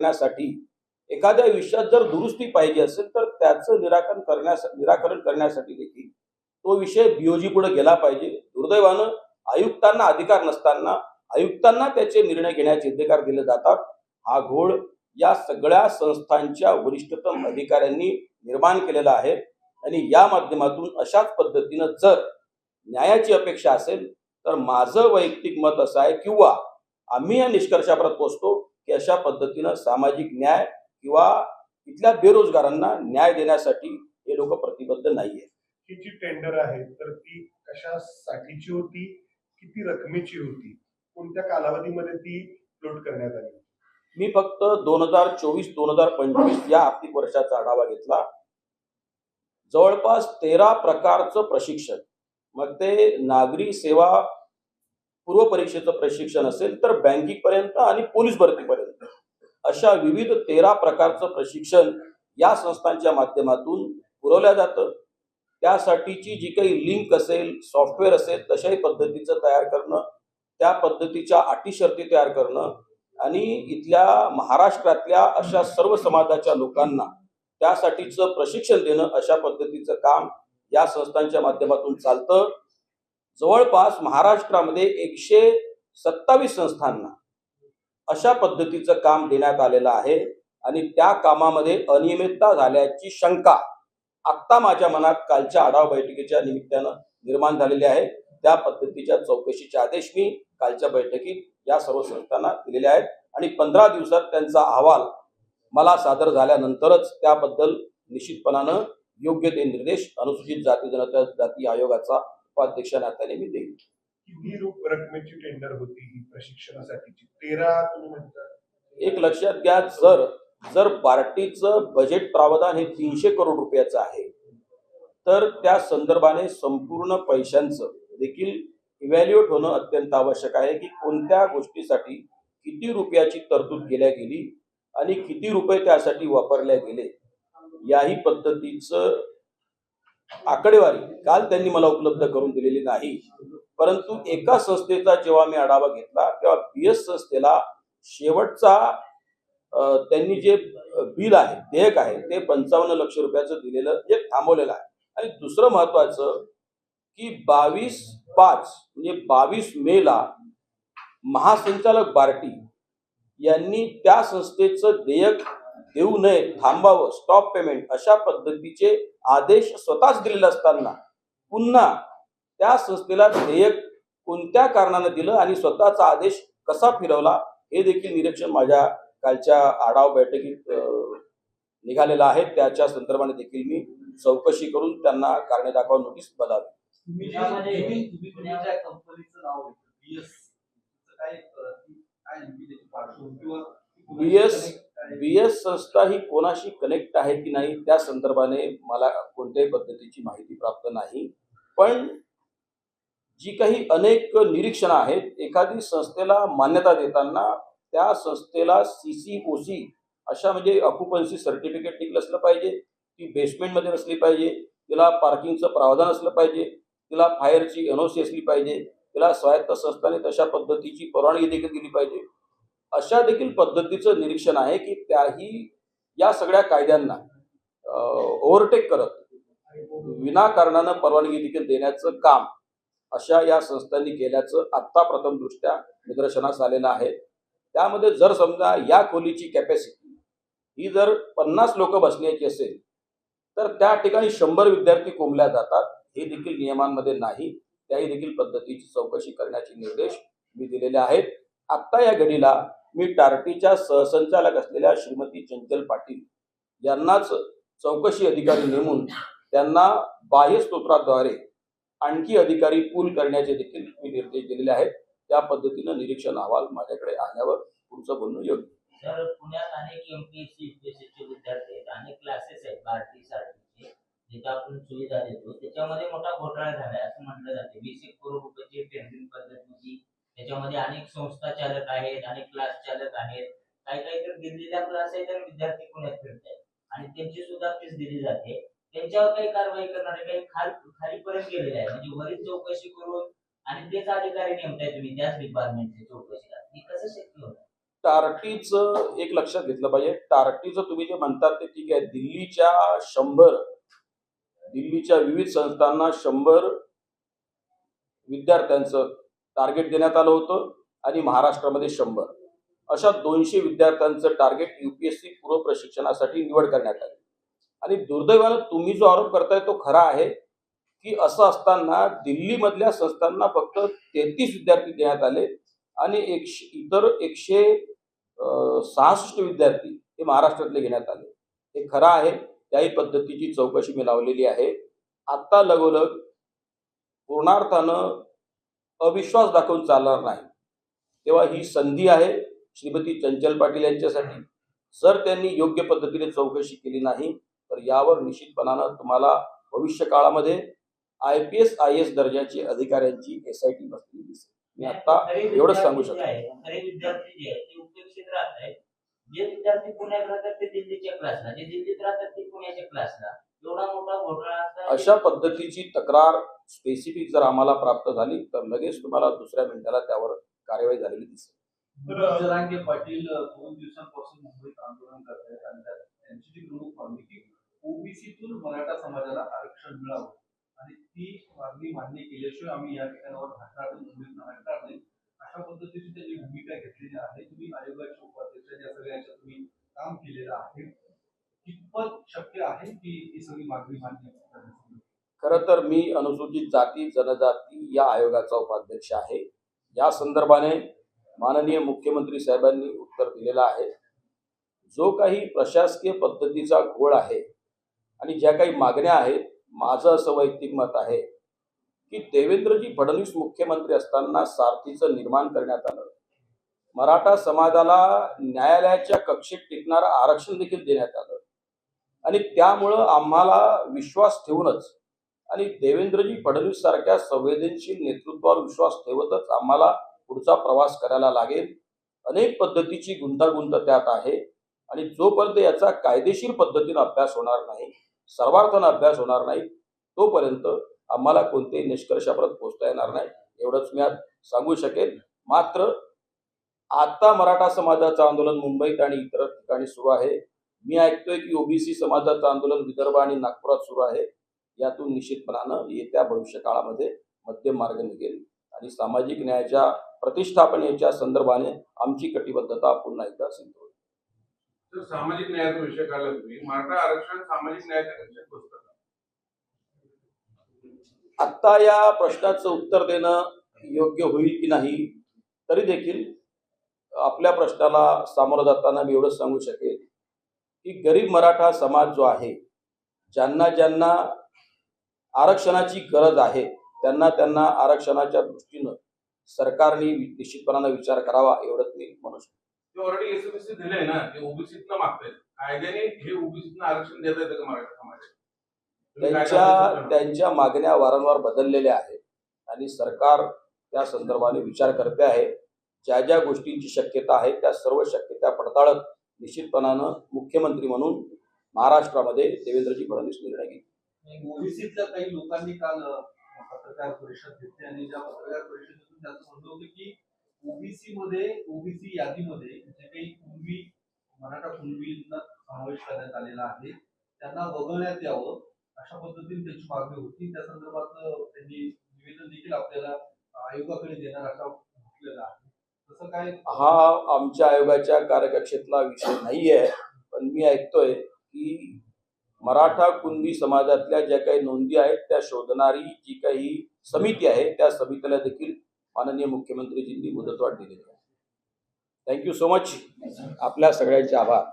करण्यासाठी एखाद्या विषयात जर दुरुस्ती पाहिजे असेल तर त्याचं निराकरण करण्यास निराकरण करण्यासाठी देखील तो विषय बीओजी पुढे गेला पाहिजे. दुर्दैवानं आयुक्तांना अधिकार नसताना आयुक्तांना त्याचे निर्णय घेण्याचे अधिकार दिले जातात. हा घोळ या सगळ्या संस्थांच्या वरिष्ठतम अधिकाऱ्यांनी निर्माण केलेला आहे आणि या माध्यमातून अशाच पद्धतीनं जर न्यायाची अपेक्षा असेल तर माझं वैयक्तिक मत असं आहे किंवा आम्ही या निष्कर्षापर्यंत पोहोचतो की अशा पद्धतीनं सामाजिक न्याय किंवा इथल्या बेरोजगारांना न्याय देण्यासाठी हे लोक प्रतिबद्ध नाहीये. ही जी टेंडर आहे तर ती कशासाठीची होती? किती रकमेची होती? कोणत्या कालावधीमध्ये ती फ्लोट करण्यात आली? मी फक्त दोन हजार चोवीस दोन हजार पंचवीस या आर्थिक वर्षाचा आढावा घेतला. जवळपास तेरा प्रकारचं प्रशिक्षण. मग ते नागरी सेवा पूर्व परीक्षेचं प्रशिक्षण असेल तर बँकिंग पर्यंत आणि पोलीस भरतीपर्यंत. अशा विविध तेरा प्रकारचं प्रशिक्षण या संस्थांच्या माध्यमातून पुरवल्या जातं. त्यासाठीची जी काही लिंक असेल सॉफ्टवेअर असेल तशाही पद्धतीचं तयार करणं त्या पद्धतीच्या अटी शर्ती तयार करणं आणि इथल्या महाराष्ट्रातल्या अशा सर्व समाजाच्या लोकांना त्यासाठीचं प्रशिक्षण देणं अशा पद्धतीचं काम या संस्थांच्या माध्यमातून चालतं. जवळपास महाराष्ट्रामध्ये एकशे सत्तावीस संस्थांना अशा पद्धतीचं काम देण्यात आलेलं आहे आणि त्या कामामध्ये अनियमितता झाल्याची शंका आत्ता माझ्या मनात कालच्या आढावा बैठकीच्या निमित्तानं निर्माण झालेली आहे. त्या पद्धतीच्या चौकशीचे आदेश मी कालच्या बैठकीत या सर्व संस्थांना दिलेले आहेत आणि पंधरा दिवसात त्यांचा अहवाल मला सादर झाल्यानंतरच त्याबद्दल निश्चितपणानं योग्य ते निर्देश अनुसूचित जाती जनता जाती आयोगाचा उपाध्यक्ष नात्याने मी देईन. किती रूप रकमेची टेंडर होती ही प्रशिक्षणासाठीची? तेरा तुम्ही म्हणता. एक लक्षात घ्या जर जर पार्टीचं बजेट प्रावधान हे तीनशे करोड रुपयाचं आहे तर त्या संदर्भाने संपूर्ण पैशांचं देखील इव्हॅल्युएट होणं अत्यंत आवश्यक आहे की कोणत्या गोष्टीसाठी किती रुपयाची तरतूद केल्या गेली आणि किती रुपये त्यासाठी वापरल्या गेले याही पद्धतीचं आकडेवारी. काल त्यांनी मला उपलब्ध करून दिलेली नाही. परंतु एका संस्थेचा जेव्हा मी आढावा घेतला तेव्हा बी एस संस्थेला शेवटचा त्यांनी जे बिल आहे देयक आहे ते पंचावन्न लक्ष रुपयाचं दिलेलं जे थांबवलेलं आहे. आणि दुसरं महत्वाचं की बावीस पाच म्हणजे बावीस मेला महासंचालक बार्टी यांनी त्या संस्थेचं देयक देऊ नये थांबावं. स्टॉप पेमेंट अशा पद्धतीचे आदेश स्वतःच दिलेले असताना पुन्हा त्या संस्थेला देयक कोणत्या कारणानं दिलं आणि स्वतःचा आदेश कसा फिरवला हे देखील निरीक्षण माझ्या कालच्या आढावा बैठकीत निघालेलं आहे. त्याच्या संदर्भाने देखील मी चौकशी करून त्यांना कारणे दाखवा नोटीस बजावली तुम्ही जे- बी एस संस्था ही कोणाशी कनेक्ट आहे की नाही त्या संदर्भाने मला कोणत्याही पद्धतीची माहिती प्राप्त नाही. पण जी काही अनेक निरीक्षणं आहेत एखादी संस्थेला मान्यता देताना त्या संस्थेला सी सी ओ सी अशा म्हणजे ऑक्युपन्सी सर्टिफिकेट निघलं असलं पाहिजे ती बेसमेंटमध्ये नसली पाहिजे तिला पार्किंगचं प्रावधान असलं पाहिजे तिला फायरची एन ओ सी असली पाहिजे तिला स्वायत्त संस्थाने तशा पद्धतीची परवानगी देखील दिली पाहिजे. अशा देखील पद्धतीचं निरीक्षण आहे की त्याही या सगळ्या कायद्यांना ओव्हरटेक करत विनाकारणानं परवानगी देखील देण्याचं काम अशा या संस्थांनी केल्याचं आत्ता प्रथमदृष्ट्या निदर्शनास आलेलं आहे. त्यामध्ये जर समजा या खोलीची कॅपॅसिटी ही जर पन्नास लोक बसण्याची असेल तर त्या ठिकाणी शंभर विद्यार्थी कोंबल्या जातात हे देखील नियमांमध्ये नाही. त्याही देखील पद्धतीची चौकशी करण्याचे निर्देश मी दिलेले आहेत. आत्ता या घडीला मी टार्टीच्या सहसंचालक असलेल्या श्रीमती चंचल पाटील यांनाच चौकशी अधिकारी नेमून त्यांना बाह्य स्तोत्राद्वारे आणखी अधिकारी पूल करण्याचे देखील मी निर्देश दिलेले आहेत. त्या पद्धतीनं निरीक्षण अहवाल माझ्याकडे आल्यावर पुढचं बोलणं योग्य सर पुण्यात अनेक एमपीएससी युपीएससीचे विद्यार्थी आहेत. अनेक क्लासेस आहेत. भारतीय साठीचे जिथे आपण सुविधा देतो. त्याच्यामध्ये मोठा घोटाळा झालाय. असं म्हटलं जाते. वीस एक करोड रुपयाची टेंडरिंग पद्धत होती. त्याच्यामध्ये अनेक संस्था चालक आहेत अनेक क्लास चालक आहेत. काही काही तर दिल्लीला क्लास आहे तर विद्यार्थी पुण्यात फिरत आहेत आणि त्यांची सुद्धा फीस दिली जाते. त्यांच्यावर काही कारवाई करणारे काही खाल खालीपर्यंत गेलेले आहे म्हणजे वरील चौकशी करून आणि तेच अधिकारी नेमताय तुम्ही त्याच डिपार्टमेंटची चौकशीला हे कसं शक्य होतं टार्टीचं एक लक्षात घेतलं पाहिजे. टार्टीचं तुम्ही जे म्हणतात ते ठीक आहे. दिल्लीच्या शंभर दिल्लीच्या विविध संस्थांना शंभर विद्यार्थ्यांचं टार्गेट देण्यात आलं होतं आणि महाराष्ट्रामध्ये शंभर. अशा दोनशे विद्यार्थ्यांचं टार्गेट युपीएससी पूर्व प्रशिक्षणासाठी निवड करण्यात आली. आणि दुर्दैवानं तुम्ही जो आरोप करताय तो खरा आहे की असं असताना दिल्लीमधल्या संस्थांना फक्त तेहतीस विद्यार्थी देण्यात आले आणि एकशे इतर एकशे सहासष्ट विद्यार्थी हे महाराष्ट्रातले घेण्यात आले. हे खरं आहे त्याही पद्धतीची चौकशी मी लावलेली आहे. आत्ता लगोलग पूर्णार्थानं अविश्वास दाखवून चालणार नाही. तेव्हा ही संधी आहे श्रीमती चंचल पाटील यांच्यासाठी. जर त्यांनी योग्य पद्धतीने चौकशी केली नाही तर यावर निश्चितपणानं तुम्हाला भविष्य काळामध्ये I P S I S दर्जाची अधिकाऱ्यांची एस आय टी बसलेली दिसेल. मी आता एवढंच सांगू विद्यार्थी जे शकतो जे विद्यार्थी पुण्यात राहतात ते दिल्लीच्या क्लासला जे दिल्लीत राहतात ते पुण्याच्या क्लासला एवढा मोठा घोटाळा अशा पद्धतीची तक्रार स्पेसिफिक जर आम्हाला प्राप्त झाली तर लगेच तुम्हाला दुसऱ्या मिनिटाला त्यावर कार्यवाही झालेली दिसेल. जरांगे पाटील दोन दिवसांपासून मुंबईत आंदोलन करत आहेत आणि त्या- त्यांची जी प्रमुख मागणी की ओबीसीतून मराठा समाजाला आरक्षण मिळावं आणि ती मागणी मान्य केल्याशिवाय आम्ही या ठिकाणावर हटणार मुंबईत हटणार नाही अशा पद्धतीची त्यांनी भूमिका घेतलेली आहे तुम्ही आयोगाचे उपाध्यक्ष या सगळ्याच्या तुम्ही काम केलेलं आहे कितपत शक्य आहे की ही सगळी मागणी मान्य खरं तर मी अनुसूचित जाती जनजाती या आयोगाचा उपाध्यक्ष आहे. या संदर्भाने माननीय मुख्यमंत्री साहेबांनी उत्तर दिलेलं आहे. जो काही प्रशासकीय पद्धतीचा घोळ आहे आणि ज्या काही मागण्या आहेत माझं असं वैयक्तिक मत आहे की देवेंद्रजी फडणवीस मुख्यमंत्री असताना सारथीचं निर्माण करण्यात आलं. मराठा समाजाला न्यायालयाच्या कक्षेत टिकणारं आरक्षण देखील देण्यात आलं. आणि त्यामुळं आम्हाला विश्वास ठेवूनच आणि देवेंद्रजी फडणवीस सारख्या संवेदनशील नेतृत्वावर विश्वास ठेवतच आम्हाला पुढचा प्रवास करायला लागेल. अनेक पद्धतीची गुंतागुंत त्यात आहे आणि जोपर्यंत याचा कायदेशीर पद्धतीनं अभ्यास होणार नाही सर्वार्थानं अभ्यास होणार नाही तोपर्यंत आम्हाला कोणत्याही निष्कर्षापर्यंत पोहोचता येणार नाही एवढंच मी आज सांगू शकेल मात्र आता मराठा समाजाचं आंदोलन मुंबईत आणि इतर ठिकाणी सुरू आहे. मी ऐकतोय की ओबीसी समाजाचं आंदोलन विदर्भ आणि नागपुरात सुरू आहे यातून निश्चितपणानं येत्या भविष्य काळामध्ये मध्यम मार्ग निघेल आणि सामाजिक न्यायाच्या प्रतिष्ठापनेच्या संदर्भाने आमची कटिबद्धता पुन्हा एकदा सिद्ध होईल सामाजिक न्यायाचा विषय काढला तुम्ही मराठा आरक्षण सामाजिक न्यायाच्या? आत्ता या प्रश्नाचं उत्तर देणं योग्य होईल की नाही तरी देखील आपल्या प्रश्नाला सामोरं जाताना मी एवढंच सांगू शकेल की गरीब मराठा समाज जो आहे ज्यांना ज्यांना आरक्षणाची गरज आहे त्यांना त्यांना आरक्षणाच्या दृष्टीनं सरकारने निश्चितपणानं विचार करावा एवढंच मी म्हणू शकतो. ते ऑलरेडी एसएमएससी दिलंय ना ते ओबीसीतनं मागतायत कायद्याने हे ओबीसीतनं आरक्षण देता येतं का मराठा समाजाला? तुम्ही काय त्यांच्या त्यांच्या मागण्या वारंवार बदललेल्या आहेत आणि सरकार त्या संदर्भाने विचार करते आहे. ज्या ज्या गोष्टींची शक्यता आहे त्या सर्व शक्यता पडताळत निश्चितपणानं मुख्यमंत्री म्हणून महाराष्ट्रामध्ये देवेंद्रजी फडणवीस निर्णय घेतील. ओबीसीतल्या काही लोकांनी काल पत्रकार परिषद घेतली आणि ज्या पत्रकार परिषदेतून त्यांचं म्हणलं होतं की ओबीसी मध्ये ओबीसी यादीमध्ये जे काही कुणबी मराठा कुणबींना समावेश करण्यात आलेला आहे त्यांना वगळण्यात यावं अशा पद्धतीने त्यांची मागणी होती. त्या संदर्भात त्यांनी निवेदन देखील आपल्याला आयोगाकडे देणार असं म्हटलेलं आहे. काय? हा आमच्या आयोगाच्या कार्यकक्षेतला विषय नाही आहे पण मी ऐकतोय की मराठा कुणबी समाजातल्या ज्या काही नोंदी आहेत त्या शोधणारी जी काही समिती आहे त्या समितीला देखील माननीय मुख्यमंत्रीजींनी मुदतवाढ दिलेली आहे. थँक्यू सो मच आपल्या सगळ्यांचे आभार.